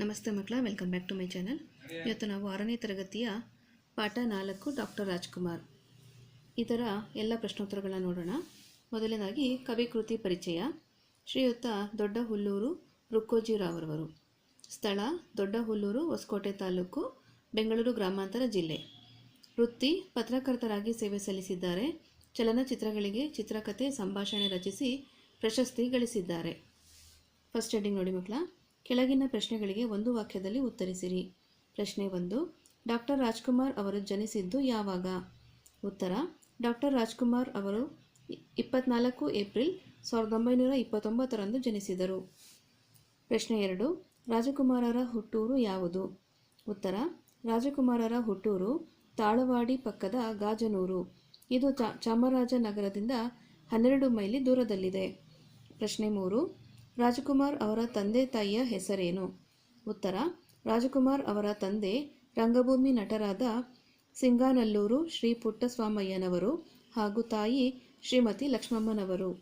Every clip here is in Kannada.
ನಮಸ್ತೆ ಮಕ್ಕಳ, welcome back to my channel. ಇವತ್ತು ನಾವು ಆರನೇ ತರಗತಿಯ ಪಾಠ ನಾಲ್ಕು, ಡಾಕ್ಟರ್ ರಾಜ್ಕುಮಾರ್. ಇದರ ಎಲ್ಲ ಪ್ರಶ್ನೋತ್ತರಗಳನ್ನ ನೋಡೋಣ. ಮೊದಲನೇದಾಗಿ ಕವಿಕೃತಿ ಪರಿಚಯ. ಶ್ರೀಯುತ ದೊಡ್ಡ ಹುಲ್ಲೂರು ರುಕ್ಕೋಜಿರಾವ್ರವರು. ಸ್ಥಳ ದೊಡ್ಡ ಹುಲ್ಲೂರು ಹೊಸಕೋಟೆ ತಾಲೂಕು, ಬೆಂಗಳೂರು ಗ್ರಾಮಾಂತರ ಜಿಲ್ಲೆ. ವೃತ್ತಿ, ಪತ್ರಕರ್ತರಾಗಿ ಸೇವೆ ಸಲ್ಲಿಸಿದ್ದಾರೆ. ಚಲನಚಿತ್ರಗಳಿಗೆ ಚಿತ್ರಕಥೆ ಸಂಭಾಷಣೆ ರಚಿಸಿ ಪ್ರಶಸ್ತಿ ಗಳಿಸಿದ್ದಾರೆ. ಫಸ್ಟ್ ಹೆಡ್ಡಿಂಗ್ ನೋಡಿ ಮಕ್ಕಳ. ಕೆಳಗಿನ ಪ್ರಶ್ನೆಗಳಿಗೆ ಒಂದು ವಾಕ್ಯದಲ್ಲಿ ಉತ್ತರಿಸಿರಿ. ಪ್ರಶ್ನೆ ಒಂದು ಡಾಕ್ಟರ್ ರಾಜ್ಕುಮಾರ್ ಅವರು ಜನಿಸಿದ್ದು ಯಾವಾಗ? ಉತ್ತರ ಡಾಕ್ಟರ್ ರಾಜ್ಕುಮಾರ್ ಅವರು ಇಪ್ಪತ್ನಾಲ್ಕು ಏಪ್ರಿಲ್ ಸಾವಿರದ ಒಂಬೈನೂರ ಇಪ್ಪತ್ತೊಂಬತ್ತರಂದು ಜನಿಸಿದರು. ಪ್ರಶ್ನೆ ಎರಡು, ರಾಜಕುಮಾರರ ಹುಟ್ಟೂರು ಯಾವುದು? ಉತ್ತರ, ರಾಜಕುಮಾರರ ಹುಟ್ಟೂರು ತಾಳವಾಡಿ ಪಕ್ಕದ ಗಾಜನೂರು. ಇದು ಚಾಮರಾಜನಗರದಿಂದ ಹನ್ನೆರಡು ಮೈಲಿ ದೂರದಲ್ಲಿದೆ. ಪ್ರಶ್ನೆ ಮೂರು ರಾಜಕುಮಾರ್ ಅವರ ತಂದೆ ತಾಯಿಯ ಹೆಸರೇನು? ಉತ್ತರ, ರಾಜಕುಮಾರ್ ಅವರ ತಂದೆ ರಂಗಭೂಮಿ ನಟರಾದ ಸಿಂಗಾನಲ್ಲೂರು ಶ್ರೀ ಪುಟ್ಟಸ್ವಾಮಯ್ಯನವರು ಹಾಗೂ ತಾಯಿ ಶ್ರೀಮತಿ ಲಕ್ಷ್ಮಮ್ಮನವರು.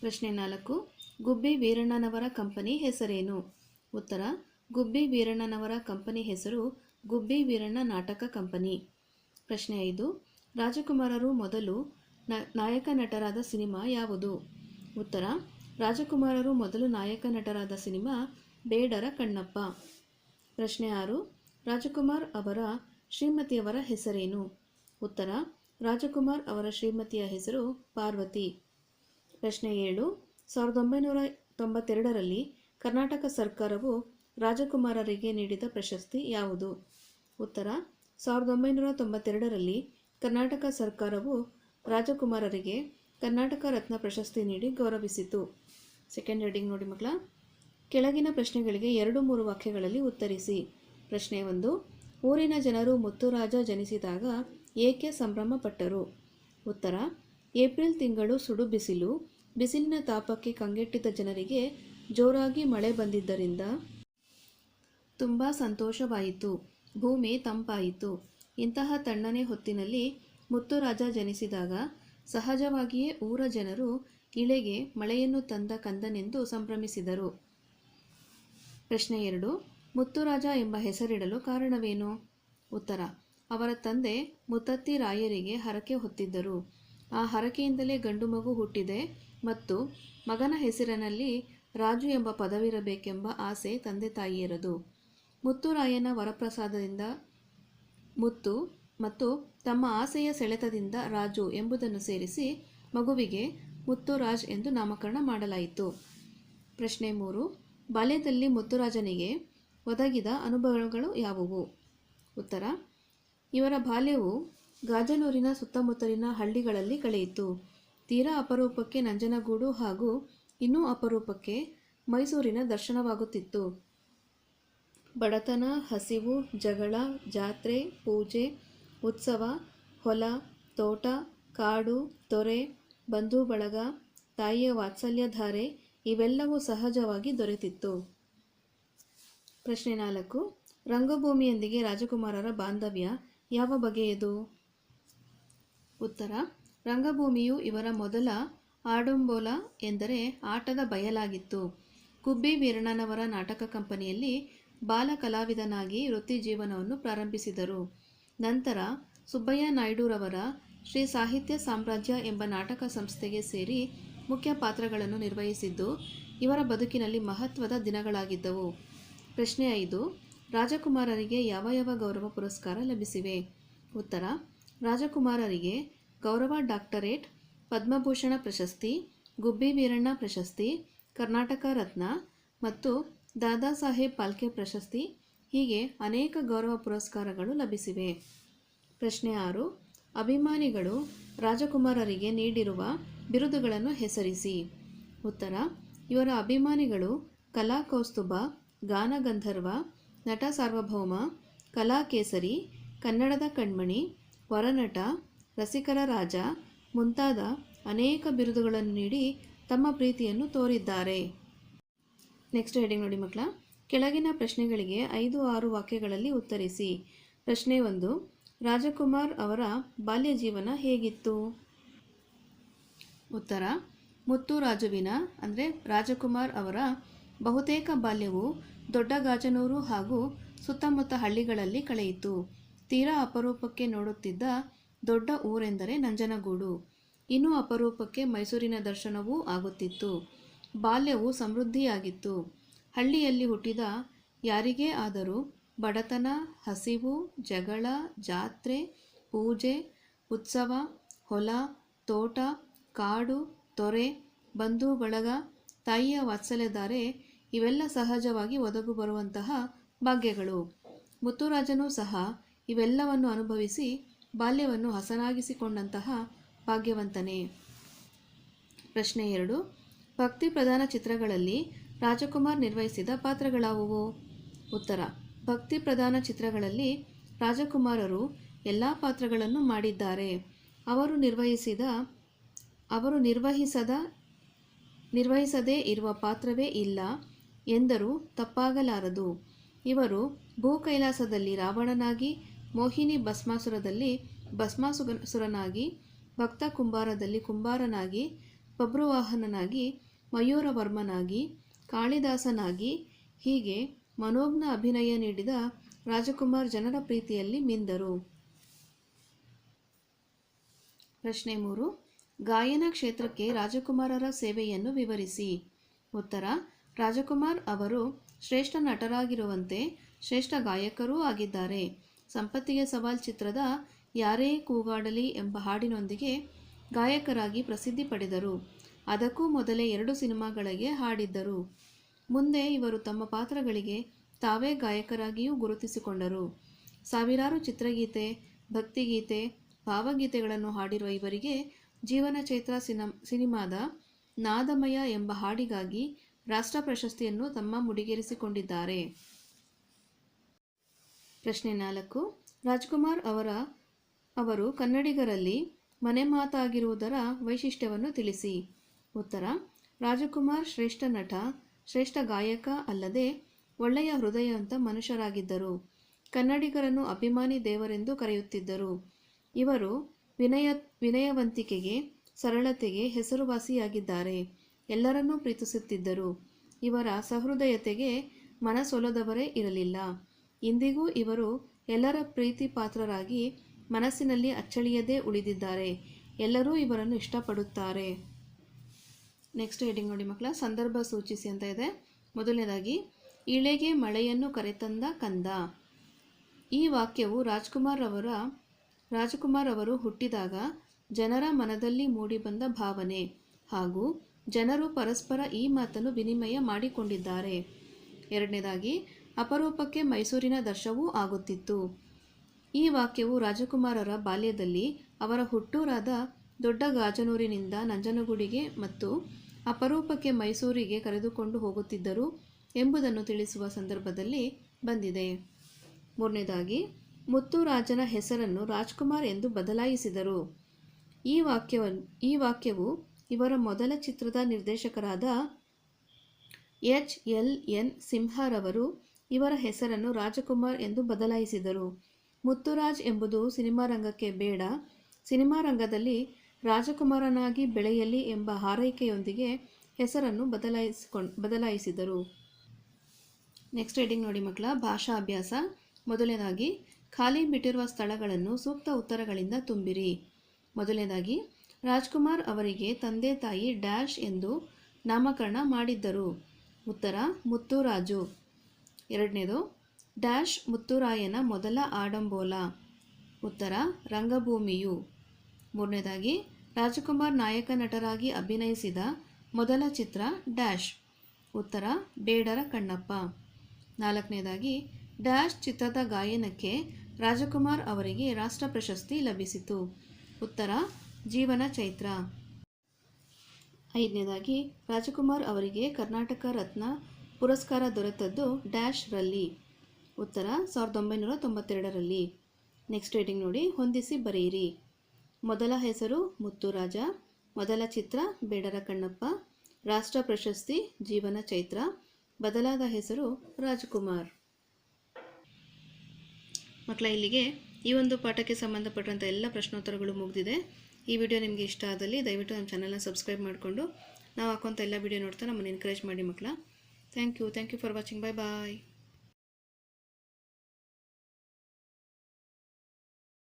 ಪ್ರಶ್ನೆ ನಾಲ್ಕು, ಗುಬ್ಬಿ ವೀರಣ್ಣನವರ ಕಂಪನಿ ಹೆಸರೇನು? ಉತ್ತರ, ಗುಬ್ಬಿ ವೀರಣ್ಣನವರ ಕಂಪನಿ ಹೆಸರು ಗುಬ್ಬಿ ವೀರಣ್ಣ ನಾಟಕ ಕಂಪನಿ. ಪ್ರಶ್ನೆ ಐದು, ರಾಜಕುಮಾರರು ಮೊದಲು ನಾಯಕ ನಟರಾದ ಸಿನಿಮಾ ಯಾವುದು? ಉತ್ತರ ರಾಜಕುಮಾರರು ಮೊದಲು ನಾಯಕ ನಟರಾದ ಸಿನಿಮಾ ಬೇಡರ ಕಣ್ಣಪ್ಪ. ಪ್ರಶ್ನೆ ಆರು, ರಾಜಕುಮಾರ್ ಅವರ ಶ್ರೀಮತಿಯವರ ಹೆಸರೇನು? ಉತ್ತರ, ರಾಜಕುಮಾರ್ ಅವರ ಶ್ರೀಮತಿಯ ಹೆಸರು ಪಾರ್ವತಿ. ಪ್ರಶ್ನೆ ಏಳು, ಸಾವಿರದ ಒಂಬೈನೂರ ತೊಂಬತ್ತೆರಡರಲ್ಲಿ ಕರ್ನಾಟಕ ಸರ್ಕಾರವು ರಾಜಕುಮಾರರಿಗೆ ನೀಡಿದ ಪ್ರಶಸ್ತಿ ಯಾವುದು? ಉತ್ತರ, ಸಾವಿರದ ಒಂಬೈನೂರ ತೊಂಬತ್ತೆರಡರಲ್ಲಿ ಕರ್ನಾಟಕ ಸರ್ಕಾರವು ರಾಜಕುಮಾರರಿಗೆ ಕರ್ನಾಟಕ ರತ್ನ ಪ್ರಶಸ್ತಿ ನೀಡಿ ಗೌರವಿಸಿತು. ಸೆಕೆಂಡ್ ಹೆಡಿಂಗ್ ನೋಡಿ ಮಕ್ಕಳ. ಕೆಳಗಿನ ಪ್ರಶ್ನೆಗಳಿಗೆ ಎರಡು ಮೂರು ವಾಕ್ಯಗಳಲ್ಲಿ ಉತ್ತರಿಸಿ. ಪ್ರಶ್ನೆ ಒಂದು, ಊರಿನ ಜನರು ಮುತ್ತುರಾಜ ಜನಿಸಿದಾಗ ಏಕೆ ಸಂಭ್ರಮ ಪಟ್ಟರು ಉತ್ತರ, ಏಪ್ರಿಲ್ ತಿಂಗಳು ಸುಡು ಬಿಸಿಲು, ಬಿಸಿಲಿನ ತಾಪಕ್ಕೆ ಕಂಗೆಟ್ಟಿದ್ದ ಜನರಿಗೆ ಜೋರಾಗಿ ಮಳೆ ಬಂದಿದ್ದರಿಂದ ತುಂಬ ಸಂತೋಷವಾಯಿತು, ಭೂಮಿ ತಂಪಾಯಿತು. ಇಂತಹ ತಣ್ಣನೆ ಹೊತ್ತಿನಲ್ಲಿ ಮುತ್ತುರಾಜ ಜನಿಸಿದಾಗ ಸಹಜವಾಗಿಯೇ ಊರ ಜನರು ಇಳೆಗೆ ಮಳೆಯನ್ನು ತಂದ ಕಂದನೆಂದು ಸಂಭ್ರಮಿಸಿದರು. ಪ್ರಶ್ನೆ ಎರಡು, ಮುತ್ತುರಾಜ ಎಂಬ ಹೆಸರಿಡಲು ಕಾರಣವೇನು? ಉತ್ತರ, ಅವರ ತಂದೆ ಮುತ್ತತ್ತಿ ರಾಯರಿಗೆ ಹರಕೆ ಹೊತ್ತಿದ್ದರು. ಆ ಹರಕೆಯಿಂದಲೇ ಗಂಡು ಮಗು ಹುಟ್ಟಿದೆ ಮತ್ತು ಮಗನ ಹೆಸರಿನಲ್ಲಿ ರಾಜು ಎಂಬ ಪದವಿರಬೇಕೆಂಬ ಆಸೆ ತಂದೆ ತಾಯಿಯರದು. ಮುತ್ತುರಾಯನ ವರಪ್ರಸಾದದಿಂದ ಮುತ್ತು ಮತ್ತು ತಮ್ಮ ಆಸೆಯ ಸೆಳೆತದಿಂದ ರಾಜು ಎಂಬುದನ್ನು ಸೇರಿಸಿ ಮಗುವಿಗೆ ಮುತ್ತುರಾಜ್ ಎಂದು ನಾಮಕರಣ ಮಾಡಲಾಯಿತು. ಪ್ರಶ್ನೆ ಮೂರು. ಬಾಲ್ಯದಲ್ಲಿ ಮುತ್ತುರಾಜನಿಗೆ ಒದಗಿದ ಅನುಭವಗಳು ಯಾವುವು? ಉತ್ತರ. ಇವರ ಬಾಲ್ಯವು ಗಾಜನೂರಿನ ಸುತ್ತಮುತ್ತಲಿನ ಹಳ್ಳಿಗಳಲ್ಲಿ ಕಳೆಯಿತು. ತೀರಾ ಅಪರೂಪಕ್ಕೆ ನಂಜನಗೂಡು ಹಾಗೂ ಇನ್ನೂ ಅಪರೂಪಕ್ಕೆ ಮೈಸೂರಿನ ದರ್ಶನವಾಗುತ್ತಿತ್ತು. ಬಡತನ, ಹಸಿವು, ಜಗಳ, ಜಾತ್ರೆ, ಪೂಜೆ, ಉತ್ಸವ, ಹೊಲ, ತೋಟ, ಕಾಡು, ತೊರೆ ಬಂಧು ಬಳಗ, ತಾಯಿಯ ವಾತ್ಸಲ್ಯಧಾರೆ ಇವೆಲ್ಲವೂ ಸಹಜವಾಗಿ ದೊರೆತಿತ್ತು. ಪ್ರಶ್ನೆ ನಾಲ್ಕು. ರಂಗಭೂಮಿಯೊಂದಿಗೆ ರಾಜಕುಮಾರರ ಬಾಂಧವ್ಯ ಯಾವ ಬಗೆಯದು? ಉತ್ತರ. ರಂಗಭೂಮಿಯು ಇವರ ಮೊದಲ ಆಡಂಬೋಲ ಎಂದರೆ ಆಟದ ಬಯಲಾಗಿತ್ತು. ಕುಬ್ಬಿ ವೀರಣ್ಣನವರ ನಾಟಕ ಕಂಪನಿಯಲ್ಲಿ ಬಾಲ ಕಲಾವಿದನಾಗಿ ವೃತ್ತಿ ಜೀವನವನ್ನು ಪ್ರಾರಂಭಿಸಿದರು. ನಂತರ ಸುಬ್ಬಯ್ಯ ನಾಯ್ಡುರವರ ಶ್ರೀ ಸಾಹಿತ್ಯ ಸಾಮ್ರಾಜ್ಯ ಎಂಬ ನಾಟಕ ಸಂಸ್ಥೆಗೆ ಸೇರಿ ಮುಖ್ಯ ಪಾತ್ರಗಳನ್ನು ನಿರ್ವಹಿಸಿದ್ದು, ಇವರ ಬದುಕಿನಲ್ಲಿ ಮಹತ್ವದ ದಿನಗಳಾಗಿದ್ದವು. ಪ್ರಶ್ನೆ ಐದು, ರಾಜಕುಮಾರರಿಗೆ ಯಾವ ಯಾವ ಗೌರವ ಪುರಸ್ಕಾರ ಲಭಿಸಿವೆ? ಉತ್ತರ, ರಾಜಕುಮಾರರಿಗೆ ಗೌರವ ಡಾಕ್ಟರೇಟ್, ಪದ್ಮಭೂಷಣ ಪ್ರಶಸ್ತಿ, ಗುಬ್ಬಿ ವೀರಣ್ಣ ಪ್ರಶಸ್ತಿ, ಕರ್ನಾಟಕ ರತ್ನ ಮತ್ತು ದಾದಾ ಸಾಹೇಬ್ ಪಾಲ್ಕೆ ಪ್ರಶಸ್ತಿ ಹೀಗೆ ಅನೇಕ ಗೌರವ ಪುರಸ್ಕಾರಗಳು ಲಭಿಸಿವೆ. ಪ್ರಶ್ನೆ ಆರು ಅಭಿಮಾನಿಗಳು ರಾಜಕುಮಾರರಿಗೆ ನೀಡಿರುವ ಬಿರುದುಗಳನ್ನು ಹೆಸರಿಸಿ. ಉತ್ತರ, ಇವರ ಅಭಿಮಾನಿಗಳು ಕಲಾ ಕೌಸ್ತುಭ ಗಾನಗಂಧರ್ವ ನಟ ಸಾರ್ವಭೌಮ ಕಲಾಕೇಸರಿ ಕನ್ನಡದ ಕಣ್ಮಣಿ ವರನಟ ರಸಿಕರ ರಾಜ ಮುಂತಾದ ಅನೇಕ ಬಿರುದುಗಳನ್ನು ನೀಡಿ ತಮ್ಮ ಪ್ರೀತಿಯನ್ನು ತೋರಿದ್ದಾರೆ. ನೆಕ್ಸ್ಟ್ ಹೆಡಿಂಗ್ ನೋಡಿ ಮಕ್ಕಳ, ಕೆಳಗಿನ ಪ್ರಶ್ನೆಗಳಿಗೆ ಐದು ಆರು ವಾಕ್ಯಗಳಲ್ಲಿ ಉತ್ತರಿಸಿ. ಪ್ರಶ್ನೆ ಒಂದು ರಾಜಕುಮಾರ್ ಅವರ ಬಾಲ್ಯ ಜೀವನ ಹೇಗಿತ್ತು? ಉತ್ತರ, ಮುತ್ತು ರಾಜುವಿನ, ಅಂದರೆ ರಾಜಕುಮಾರ್ ಅವರ ಬಹುತೇಕ ಬಾಲ್ಯವು ದೊಡ್ಡ ಗಾಜನೂರು ಹಾಗೂ ಸುತ್ತಮುತ್ತ ಹಳ್ಳಿಗಳಲ್ಲಿ ಕಳೆಯಿತು. ತೀರಾ ಅಪರೂಪಕ್ಕೆ ನೋಡುತ್ತಿದ್ದ ದೊಡ್ಡ ಊರೆಂದರೆ ನಂಜನಗೂಡು. ಇನ್ನೂ ಅಪರೂಪಕ್ಕೆ ಮೈಸೂರಿನ ದರ್ಶನವೂ ಆಗುತ್ತಿತ್ತು. ಬಾಲ್ಯವು ಸಮೃದ್ಧಿಯಾಗಿತ್ತು. ಹಳ್ಳಿಯಲ್ಲಿ ಹುಟ್ಟಿದ ಯಾರಿಗೇ ಆದರೂ ಬಡತನ, ಹಸಿವು, ಜಗಳ, ಜಾತ್ರೆ, ಪೂಜೆ, ಉತ್ಸವ, ಹೊಲ, ತೋಟ, ಕಾಡು, ತೊರೆ, ಬಂಧು, ಬಳಗ, ತಾಯಿಯ ವಾತ್ಸಲ್ಯದಾರೆ ಇವೆಲ್ಲ ಸಹಜವಾಗಿ ಒದಗು ಬರುವಂತಹ ಭಾಗ್ಯಗಳು. ಮುತ್ತುರಾಜನೂ ಸಹ ಇವೆಲ್ಲವನ್ನು ಅನುಭವಿಸಿ ಬಾಲ್ಯವನ್ನು ಹಸನಾಗಿಸಿಕೊಂಡಂತಹ ಭಾಗ್ಯವಂತನೇ. ಪ್ರಶ್ನೆ ಎರಡು, ಭಕ್ತಿ ಪ್ರಧಾನ ಚಿತ್ರಗಳಲ್ಲಿ ರಾಜಕುಮಾರ್ ನಿರ್ವಹಿಸಿದ ಪಾತ್ರಗಳಾವುವು? ಉತ್ತರ ಭಕ್ತಿ ಪ್ರಧಾನ ಚಿತ್ರಗಳಲ್ಲಿ ರಾಜಕುಮಾರರು ಎಲ್ಲ ಪಾತ್ರಗಳನ್ನು ಮಾಡಿದ್ದಾರೆ. ಅವರು ನಿರ್ವಹಿಸಿದ, ಅವರು ನಿರ್ವಹಿಸದ, ನಿರ್ವಹಿಸದೇ ಇರುವ ಪಾತ್ರವೇ ಇಲ್ಲ ಎಂದರೂ ತಪ್ಪಾಗಲಾರದು. ಇವರು ಭೂ ಕೈಲಾಸದಲ್ಲಿ ರಾವಣನಾಗಿ, ಮೋಹಿನಿ ಭಸ್ಮಾಸುರದಲ್ಲಿ ಭಸ್ಮಾಸುರನಾಗಿ, ಭಕ್ತ ಕುಂಬಾರದಲ್ಲಿ ಕುಂಬಾರನಾಗಿ ಬಬ್ರುವಾಹನನಾಗಿ ಮಯೂರವರ್ಮನಾಗಿ, ಕಾಳಿದಾಸನಾಗಿ ಹೀಗೆ ಮನೋಜ್ಞ ಅಭಿನಯ ನೀಡಿದ ರಾಜಕುಮಾರ್ ಜನರ ಪ್ರೀತಿಯಲ್ಲಿ ಮಿಂದರು. ಪ್ರಶ್ನೆ ಮೂರು. ಗಾಯನ ಕ್ಷೇತ್ರಕ್ಕೆ ರಾಜಕುಮಾರರ ಸೇವೆಯನ್ನು ವಿವರಿಸಿ. ಉತ್ತರ. ರಾಜಕುಮಾರ್ ಅವರು ಶ್ರೇಷ್ಠ ನಟರಾಗಿರುವಂತೆ ಶ್ರೇಷ್ಠ ಗಾಯಕರೂ ಆಗಿದ್ದಾರೆ. ಸಂಪತ್ತಿಗೆ ಸವಾಲ್ ಚಿತ್ರದ ಯಾರೇ ಕೂಗಾಡಲಿ ಎಂಬ ಹಾಡಿನೊಂದಿಗೆ ಗಾಯಕರಾಗಿ ಪ್ರಸಿದ್ಧಿ ಪಡೆದರು. ಅದಕ್ಕೂ ಮೊದಲೇ ಎರಡು ಸಿನಿಮಾಗಳಿಗೆ ಹಾಡಿದ್ದರು. ಮುಂದೆ ಇವರು ತಮ್ಮ ಪಾತ್ರಗಳಿಗೆ ತಾವೇ ಗಾಯಕರಾಗಿಯೂ ಗುರುತಿಸಿಕೊಂಡರು. ಸಾವಿರಾರು ಚಿತ್ರಗೀತೆ, ಭಕ್ತಿಗೀತೆ, ಭಾವಗೀತೆಗಳನ್ನು ಹಾಡಿರುವ ಇವರಿಗೆ ಜೀವನ ಚೈತ್ರ ಸಿನ, ಸಿನಿಮಾದ ನಾದಮಯ ಎಂಬ ಹಾಡಿಗಾಗಿ ರಾಷ್ಟ್ರ ಪ್ರಶಸ್ತಿಯನ್ನು ತಮ್ಮ ಮುಡಿಗೇರಿಸಿಕೊಂಡಿದ್ದಾರೆ. ಪ್ರಶ್ನೆ ನಾಲ್ಕು. ರಾಜ್ಕುಮಾರ್ ಅವರ, ಅವರು ಕನ್ನಡಿಗರಲ್ಲಿ ಮನೆ ಮಾತಾಗಿರುವುದರ ವೈಶಿಷ್ಟ್ಯವನ್ನು ತಿಳಿಸಿ. ಉತ್ತರ. ರಾಜಕುಮಾರ್ ಶ್ರೇಷ್ಠ ನಟ ಶ್ರೇಷ್ಠ ಗಾಯಕ ಅಲ್ಲದೆ ಒಳ್ಳೆಯ ಹೃದಯವಂತ ಮನುಷ್ಯರಾಗಿದ್ದರು. ಕನ್ನಡಿಗರನ್ನು ಅಭಿಮಾನಿ ದೇವರೆಂದು ಕರೆಯುತ್ತಿದ್ದರು. ಇವರು ವಿನಯ, ವಿನಯವಂತಿಕೆಗೆ, ಸರಳತೆಗೆ ಹೆಸರುವಾಸಿಯಾಗಿದ್ದಾರೆ. ಎಲ್ಲರನ್ನೂ ಪ್ರೀತಿಸುತ್ತಿದ್ದರು. ಇವರ ಸಹೃದಯತೆಗೆ ಮನಸೊಲದವರೇ ಇರಲಿಲ್ಲ. ಇಂದಿಗೂ ಇವರು ಎಲ್ಲರ ಪ್ರೀತಿ ಪಾತ್ರರಾಗಿ ಮನಸ್ಸಿನಲ್ಲಿ ಅಚ್ಚಳಿಯದೇ ಉಳಿದಿದ್ದಾರೆ. ಎಲ್ಲರೂ ಇವರನ್ನು ಇಷ್ಟಪಡುತ್ತಾರೆ. ನೆಕ್ಸ್ಟ್ ಹೆಡಿಂಗ್ ನೋಡಿ ಮಕ್ಕಳ, ಸಂದರ್ಭ ಸೂಚಿಸಿ ಅಂತ ಇದೆ. ಮೊದಲನೇದಾಗಿ, ಇಳೆಗೆ ಮಳೆಯನ್ನು ಕರೆತಂದ ಕಂದ. ಈ ವಾಕ್ಯವು ರಾಜ್ಕುಮಾರ್ ಅವರ ರಾಜಕುಮಾರ್ ಅವರು ಹುಟ್ಟಿದಾಗ ಜನರ ಮನದಲ್ಲಿ ಮೂಡಿಬಂದ ಭಾವನೆ ಹಾಗೂ ಜನರು ಪರಸ್ಪರ ಈ ಮಾತನ್ನು ವಿನಿಮಯ ಮಾಡಿಕೊಂಡಿದ್ದಾರೆ. ಎರಡನೇದಾಗಿ, ಅಪರೂಪಕ್ಕೆ ಮೈಸೂರಿನ ದರ್ಶವೂ ಆಗುತ್ತಿತ್ತು. ಈ ವಾಕ್ಯವು ರಾಜಕುಮಾರರ ಬಾಲ್ಯದಲ್ಲಿ ಅವರ ಹುಟ್ಟೂರಾದ ದೊಡ್ಡ ಗಾಜನೂರಿನಿಂದ ನಂಜನಗೂಡಿಗೆ ಮತ್ತು ಅಪರೂಪಕ್ಕೆ ಮೈಸೂರಿಗೆ ಕರೆದುಕೊಂಡು ಹೋಗುತ್ತಿದ್ದರು ಎಂಬುದನ್ನು ತಿಳಿಸುವ ಸಂದರ್ಭದಲ್ಲಿ ಬಂದಿದೆ. ಮೂರನೇದಾಗಿ, ಮುತ್ತುರಾಜನ ಹೆಸರನ್ನು ರಾಜ್ಕುಮಾರ್ ಎಂದು ಬದಲಾಯಿಸಿದರು. ಈ ವಾಕ್ಯವನ್ನು, ಈ ವಾಕ್ಯವು ಇವರ ಮೊದಲ ಚಿತ್ರದ ನಿರ್ದೇಶಕರಾದ ಎಚ್. ಎಲ್. ಎನ್. ಸಿಂಹರವರು ಇವರ ಹೆಸರನ್ನು ರಾಜಕುಮಾರ್ ಎಂದು ಬದಲಾಯಿಸಿದರು. ಮುತ್ತುರಾಜ್ ಎಂಬುದು ಸಿನಿಮಾ ರಂಗಕ್ಕೆ ಬೇಡ. ಸಿನಿಮಾ ರಂಗದಲ್ಲಿ ರಾಜಕುಮಾರನಾಗಿ ಬೆಳೆಯಲಿ ಎಂಬ ಹಾರೈಕೆಯೊಂದಿಗೆ ಹೆಸರನ್ನು ಬದಲಾಯಿಸಿಕೊಂಡು, ಬದಲಾಯಿಸಿದರು. ನೆಕ್ಸ್ಟ್ ರೀಡಿಂಗ್ ನೋಡಿ ಮಕ್ಕಳ, ಭಾಷಾ ಅಭ್ಯಾಸ. ಮೊದಲನೇದಾಗಿ, ಖಾಲಿ ಬಿಟ್ಟಿರುವ ಸ್ಥಳಗಳನ್ನು ಸೂಕ್ತ ಉತ್ತರಗಳಿಂದ ತುಂಬಿರಿ. ಮೊದಲನೇದಾಗಿ, ರಾಜ್ಕುಮಾರ್ ಅವರಿಗೆ ತಂದೆ ತಾಯಿ ಡ್ಯಾಶ್ ಎಂದು ನಾಮಕರಣ ಮಾಡಿದ್ದರು. ಉತ್ತರ, ಮುತ್ತುರಾಜು. ಎರಡನೇದು, ಡ್ಯಾಶ್ ಮುತ್ತುರಾಯನ ಮೊದಲ ಆಡಂಬೋಲ. ಉತ್ತರ, ರಂಗಭೂಮಿಯು. ಮೂರನೇದಾಗಿ ರಾಜಕುಮಾರ್ ನಾಯಕ ನಟರಾಗಿ ಅಭಿನಯಿಸಿದ ಮೊದಲ ಚಿತ್ರ ಡ್ಯಾಶ್. ಉತ್ತರ, ಬೇಡರ ಕಣ್ಣಪ್ಪ. ನಾಲ್ಕನೇದಾಗಿ, ಡ್ಯಾಶ್ ಚಿತ್ರದ ಗಾಯನಕ್ಕೆ ರಾಜಕುಮಾರ್ ಅವರಿಗೆ ರಾಷ್ಟ್ರ ಪ್ರಶಸ್ತಿ ಲಭಿಸಿತು. ಉತ್ತರ, ಜೀವನ ಚೈತ್ರ. ಐದನೇದಾಗಿ, ರಾಜಕುಮಾರ್ ಅವರಿಗೆ ಕರ್ನಾಟಕ ರತ್ನ ಪುರಸ್ಕಾರ ದೊರೆತದ್ದು ಡ್ಯಾಶ್ ರಲ್ಲಿ. ಉತ್ತರ, ಸಾವಿರದ ಒಂಬೈನೂರ ತೊಂಬತ್ತೆರಡರಲ್ಲಿ. ನೆಕ್ಸ್ಟ್ ರೇಟಿಂಗ್ ನೋಡಿ, ಹೊಂದಿಸಿ ಬರೆಯಿರಿ. ಮೊದಲ ಹೆಸರು ಮುತ್ತುರಾಜ, ಮೊದಲ ಚಿತ್ರ ಬೇಡರ ಕಣ್ಣಪ್ಪ ರಾಷ್ಟ್ರ ಪ್ರಶಸ್ತಿ ಜೀವನ ಚೈತ್ರ, ಬದಲಾದ ಹೆಸರು ರಾಜ್ಕುಮಾರ್. ಮಕ್ಕಳ ಇಲ್ಲಿಗೆ ಈ ಒಂದು ಪಾಠಕ್ಕೆ ಸಂಬಂಧಪಟ್ಟಂಥ ಎಲ್ಲ ಪ್ರಶ್ನೋತ್ತರಗಳು ಮುಗಿದಿದೆ. ಈ ವಿಡಿಯೋ ನಿಮಗೆ ಇಷ್ಟ ಆದಲ್ಲಿ ದಯವಿಟ್ಟು ನಮ್ಮ ಚಾನಲ್ನ ಸಬ್ಸ್ಕ್ರೈಬ್ ಮಾಡಿಕೊಂಡು ನಾವು ಹಾಕುವಂಥ ಎಲ್ಲ ವಿಡಿಯೋ ನೋಡ್ತಾ ನಮ್ಮನ್ನು ಎನ್ಕರೇಜ್ ಮಾಡಿ ಮಕ್ಕಳ thank you thank you for watching bye bye